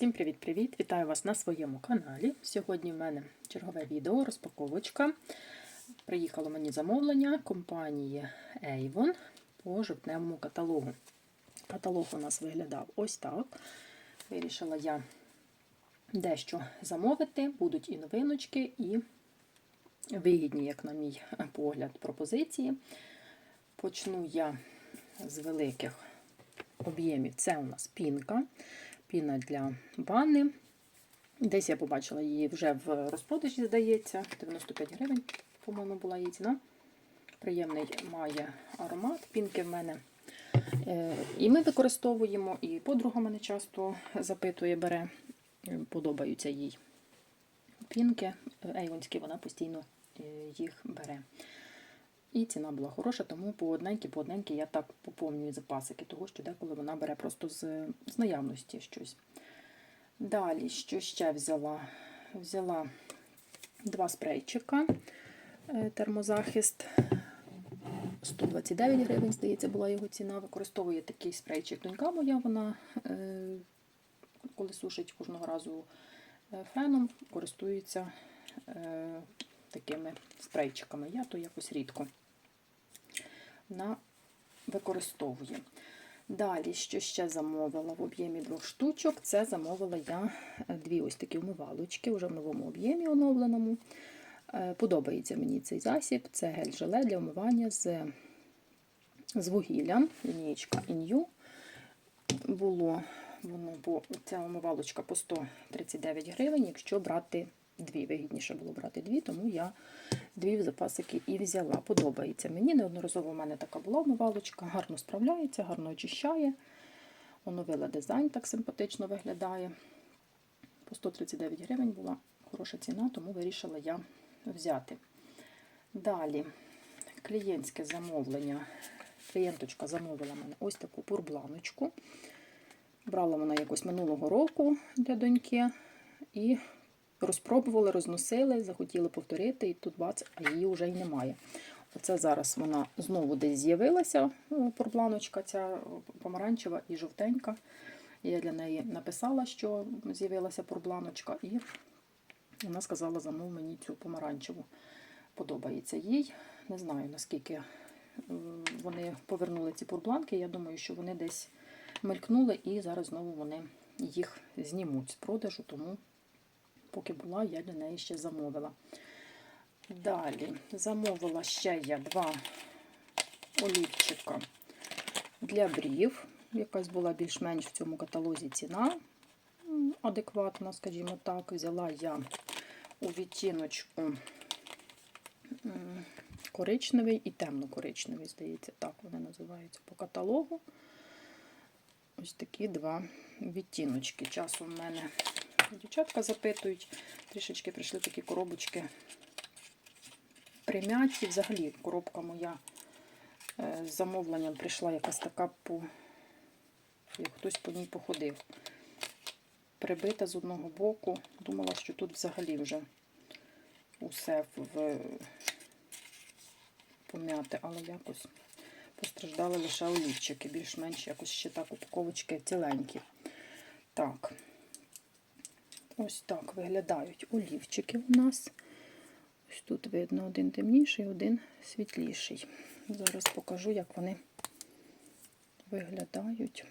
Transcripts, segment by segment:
Всім привіт-привіт! Вітаю вас на своєму каналі. Сьогодні в мене чергове відео, розпаковочка. Приїхало мені замовлення компанії Avon по жовтневому каталогу. Каталог у нас виглядав ось так. Вирішила я дещо замовити, будуть і новиночки, і вигідні, як на мій погляд, пропозиції. Почну я з великих об'ємів. Це у нас пінка піна для ванни. Десь я побачила її вже в розпродажі, здається, 95 гривень, по-моєму, була її ціна. Приємний має аромат. Пінки в мене. Е, і ми використовуємо, і подруга мене часто запитує, бере, подобаються їй пінки. Ейвонські, вона постійно е, їх бере. І ціна була хороша, тому по одненькі, по одненькі я так поповнюю запасики, того що деколи вона бере просто з, з наявності щось. Далі, що ще взяла? Взяла два спрейчика, е, термозахист. 129 гривень, здається, була його ціна. Використовує такий спрейчик донька моя, вона, е, коли сушить кожного разу е, феном, користується такими спрейчиками. Я то якось рідко на використовую. Далі, що ще замовила в об'ємі двох штучок, це замовила я дві ось такі вмивалочки, вже в новому об'ємі оновленому. Е, подобається мені цей засіб. Це гель-желе для вмивання з з вугіллям, лінієчка Ін'ю. Було воно, бо ця омивалочка по 139 гривень, якщо брати дві. Вигідніше було брати дві, тому я дві в запасики і взяла. Подобається мені. Неодноразово в мене така була умивалочка, гарно справляється, гарно очищає. Оновила дизайн, так симпатично виглядає. По 139 гривень була хороша ціна, тому вирішила я взяти. Далі, клієнтське замовлення. Клієнточка замовила мене ось таку пурбланочку. Брала вона якось минулого року для доньки. І розпробували, розносили, захотіли повторити, і тут бац, а її вже й немає. Оце зараз вона знову десь з'явилася, порбланочка ця помаранчева і жовтенька. Я для неї написала, що з'явилася порбланочка, і вона сказала, замов мені цю помаранчеву. Подобається їй. Не знаю, наскільки вони повернули ці порбланки. Я думаю, що вони десь мелькнули, і зараз знову вони їх знімуть з продажу, тому поки була, я для неї ще замовила. Далі замовила ще я два олівчика для брів. Якась була більш-менш в цьому каталозі ціна адекватна, скажімо так. Взяла я у відтіночку коричневий і темно-коричневий, здається, так вони називаються по каталогу. Ось такі два відтіночки. Часу в мене Дівчатка запитують, трішечки прийшли такі коробочки прим'яті. Взагалі, коробка моя е, з замовленням прийшла якась така, по хтось по ній походив. Прибита з одного боку. Думала, що тут взагалі вже усе в пом'яте, але якось постраждали лише олівчики. Більш-менш якось ще так упаковочки ціленькі. Так. Ось так виглядають олівчики у нас. Ось тут видно один темніший, один світліший. Зараз покажу, як вони виглядають.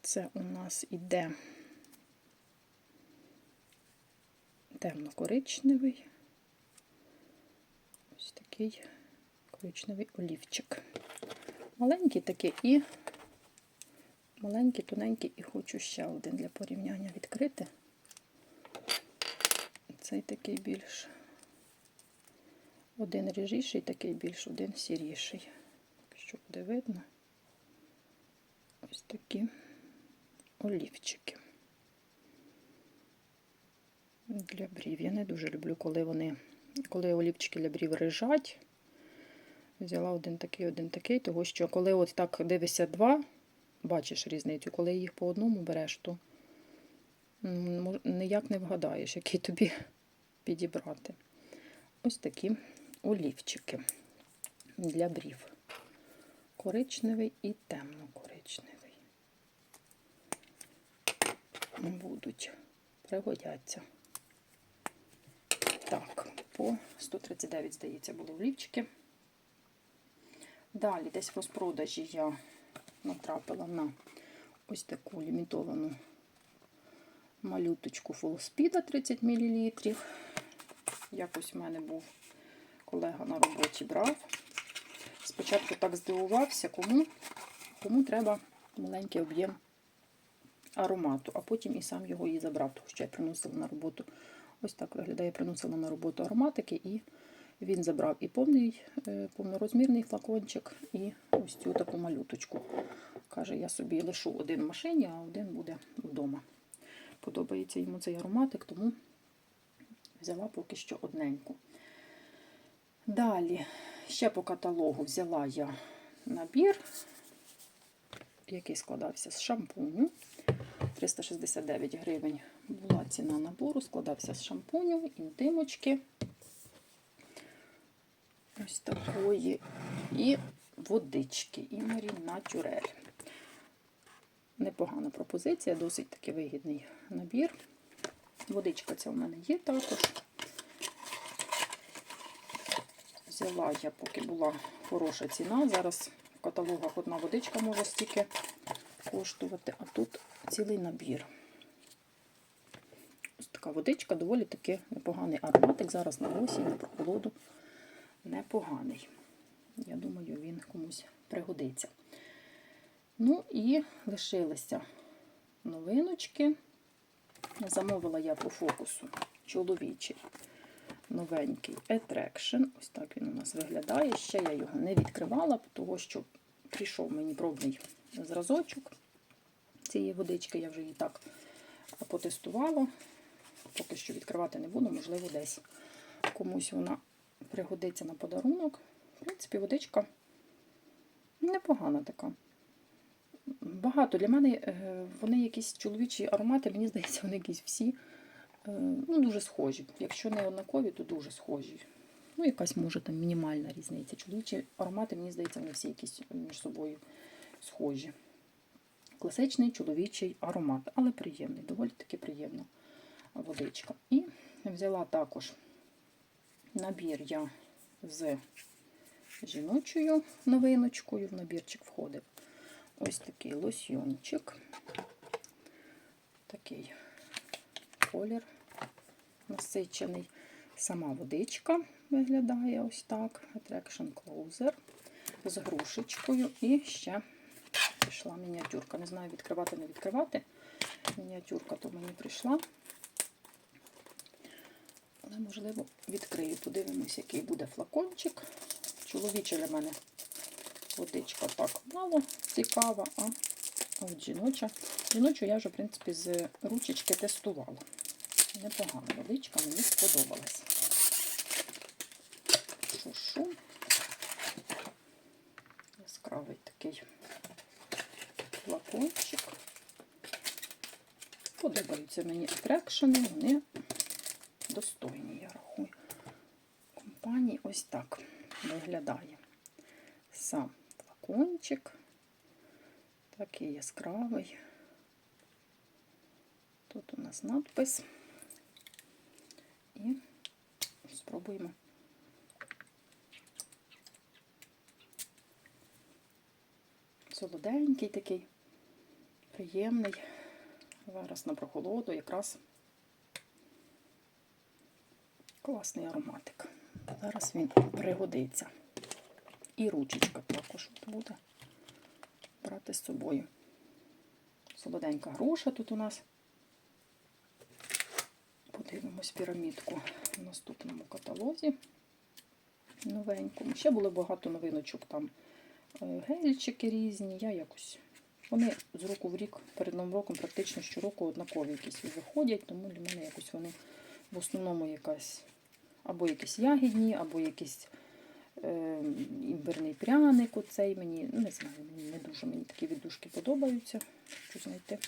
Це у нас іде темно-коричневий. Ось такий коричневий олівчик. Маленький такий і маленький, тоненький, і хочу ще один для порівняння відкрити. Цей такий більш один ріжіший, такий більш один сіріший. Що буде видно, ось такі олівчики. Для брів. Я не дуже люблю, коли вони, коли олівчики для брів рижать. Взяла один такий, один такий, тому що коли от так дивишся два, бачиш різницю. Коли їх по одному береш, то ніяк не вгадаєш, які тобі підібрати. Ось такі олівчики для брів. Коричневий і темно-коричневий. Будуть, пригодяться. Так, по 139, здається, були олівчики. Далі десь в розпродажі я натрапила на ось таку лімітовану малюточку Фолспіда 30 мл. Якось в мене був колега на роботі брав. Спочатку так здивувався, кому, кому треба маленький об'єм аромату, а потім і сам його і забрав, тому що я приносила на роботу. Ось так виглядає, приносила на роботу ароматики, і він забрав і повний, е, повнорозмірний флакончик, і ось цю таку малюточку. Каже, я собі лишу один в машині, а один буде вдома. Подобається йому цей ароматик, тому взяла поки що одненьку. Далі, ще по каталогу взяла я набір, який складався з шампуню. 369 гривень була ціна набору, складався з шампуню, інтимочки. Ось такої. І водички, і Марі Натюрель. Непогана пропозиція, досить таки вигідний набір. Водичка ця в мене є також. Взяла я, поки була хороша ціна. Зараз в каталогах одна водичка може стільки коштувати, а тут цілий набір. Ось така водичка, доволі таки непоганий ароматик. Зараз на осінь, на прохолоду непоганий. Я думаю, він комусь пригодиться. Ну і лишилися новиночки. Замовила я по фокусу чоловічий новенький Attraction. Ось так він у нас виглядає. Ще я його не відкривала, тому що прийшов мені пробний зразочок цієї водички. Я вже її так потестувала. Поки що відкривати не буду, можливо, десь комусь вона пригодиться на подарунок. В принципі, водичка непогана така. Багато для мене е, вони якісь чоловічі аромати, мені здається, вони якісь всі е, ну, дуже схожі. Якщо не однакові, то дуже схожі. Ну, якась може там мінімальна різниця. Чоловічі аромати, мені здається, вони всі якісь між собою схожі. Класичний чоловічий аромат, але приємний, доволі таки приємна водичка. І взяла також набір я з жіночою новиночкою. В набірчик входив ось такий лосьйончик. Такий колір насичений. Сама водичка виглядає ось так. Attraction Closer з грушечкою. І ще прийшла мініатюрка. Не знаю, відкривати, не відкривати. Мініатюрка то мені прийшла. Але, можливо, відкрию. Подивимось, який буде флакончик. Чоловіча для мене водичка так мало цікава, а от жіноча. Жіночу я вже, в принципі, з ручечки тестувала. Непогана водичка, мені сподобалась. Шушу. Яскравий такий флакончик. Подобаються мені атрекшени, вони достойні, я рахую. Компанії ось так виглядає сам флакончик. Такий яскравий. Тут у нас надпис. І спробуємо. Солоденький такий, приємний. Зараз на прохолоду якраз класний ароматик. Зараз він пригодиться. І ручечка також буде брати з собою. Солоденька груша тут у нас. Подивимось пірамідку в наступному каталозі. Новенькому. Ще було багато новиночок там е, гельчики різні. Я якось. Вони з року в рік перед новим роком практично щороку однакові якісь виходять, тому для мене якось вони в основному якась або якісь ягідні, або якісь е, імбирний пряник. Оцей мені, ну, не знаю, мені не дуже мені такі віддушки подобаються. Хочу знайти.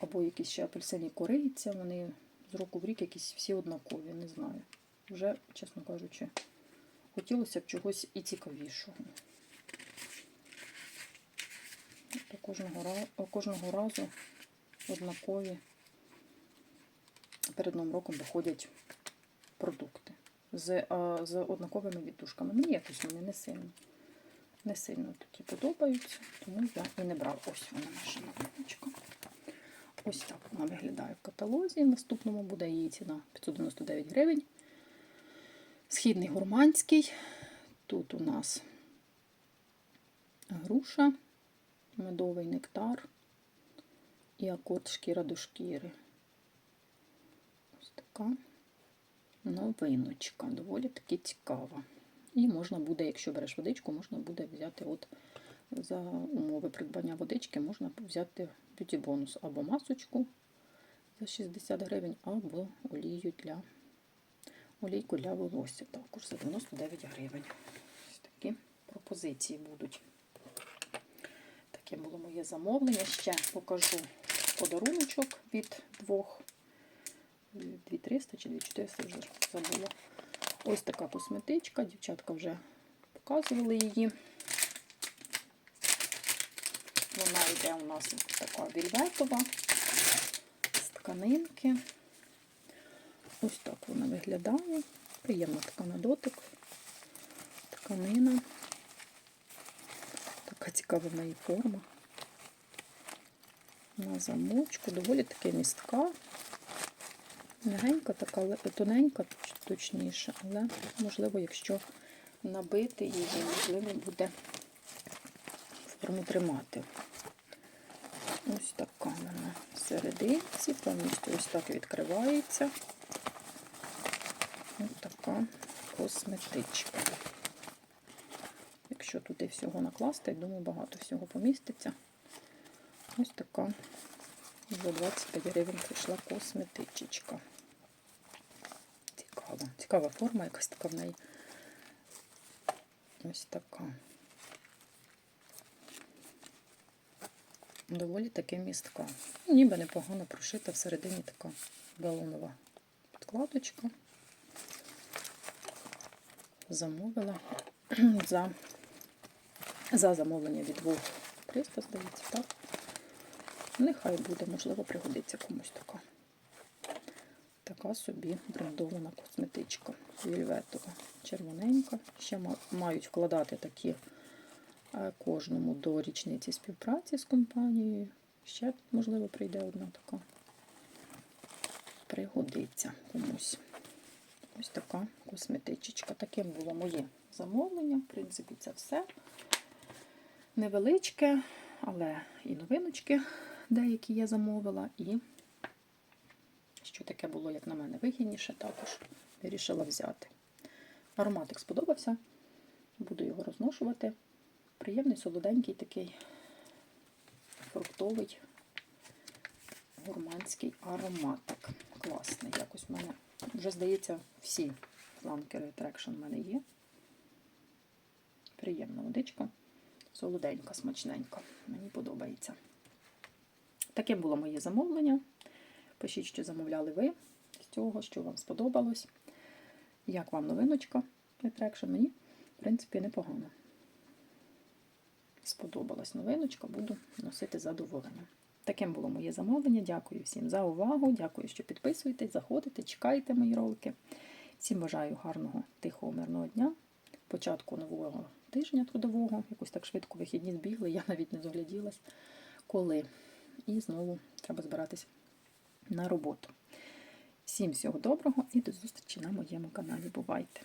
Або якісь ще апельсині кориця, вони з року в рік якісь всі однакові, не знаю. Вже, чесно кажучи, хотілося б чогось і цікавішого. До кожного, кожного разу однакові. Перед Новим роком виходять продукти з, з однаковими віддушками. Мені якось вони не сильно, не сильно такі подобаються, тому я і не брала. Ось вона наша новиночка. Ось так вона виглядає в каталозі. В наступному буде її ціна 599 гривень. Східний гурманський. Тут у нас груша, медовий нектар і акорд шкіра до шкіри. Така новиночка, доволі таки цікава. І можна буде, якщо береш водичку, можна буде взяти от за умови придбання водички, можна взяти б'юті бонус або масочку за 60 гривень, або олію для олійку для волосся також за 99 гривень. Ось такі пропозиції будуть. Таке було моє замовлення. Ще покажу подаруночок від двох 2300 чи 2400 вже забула. Ось така косметичка. Дівчатка вже показували її. Вона йде у нас така вільветова з тканинки. Ось так вона виглядає. Приємна така на дотик. Тканина. Така цікава в неї форма. На замочку, доволі таки містка. Мягенька, така тоненька, точніше, але можливо, якщо набити її, можливо, буде форму тримати. Ось така вона всерединці, повністю ось так відкривається. Ось така косметичка. Якщо туди всього накласти, думаю, багато всього поміститься. Ось така за 25 гривень прийшла косметичечка. Цікава. Цікава форма, якась така в неї. Ось така. Доволі таки містка. Ніби непогано прошита всередині така балонова підкладочка. Замовила за, за замовлення від двох 300, здається, так? Нехай буде, можливо, пригодиться комусь така. Така собі брендована косметичка. Вільветова, червоненька. Ще мають вкладати такі е, кожному до річниці співпраці з компанією. Ще, можливо, прийде одна така. Пригодиться комусь. Ось така косметичечка. Таким було моє замовлення. В принципі, це все. Невеличке, але і новиночки деякі я замовила. І що таке було, як на мене, вигідніше, також вирішила взяти. Ароматик сподобався. Буду його розношувати. Приємний, солоденький такий фруктовий гурманський ароматик. Класний. Якось в мене вже, здається, всі фланкери Attraction в мене є. Приємна водичка. Солоденька, смачненька. Мені подобається. Таке було моє замовлення. Пишіть, що замовляли ви з цього, що вам сподобалось. Як вам новиночка Attraction? Мені, в принципі, непогано. Сподобалась новиночка, буду носити з задоволенням. Таким було моє замовлення. Дякую всім за увагу. Дякую, що підписуєтесь, заходите, чекайте мої ролики. Всім бажаю гарного, тихого, мирного дня, початку нового тижня трудового. Якось так швидко вихідні збігли, я навіть не догляділась, коли. І знову треба збиратися на роботу. Всім всього доброго і до зустрічі на моєму каналі. Бувайте!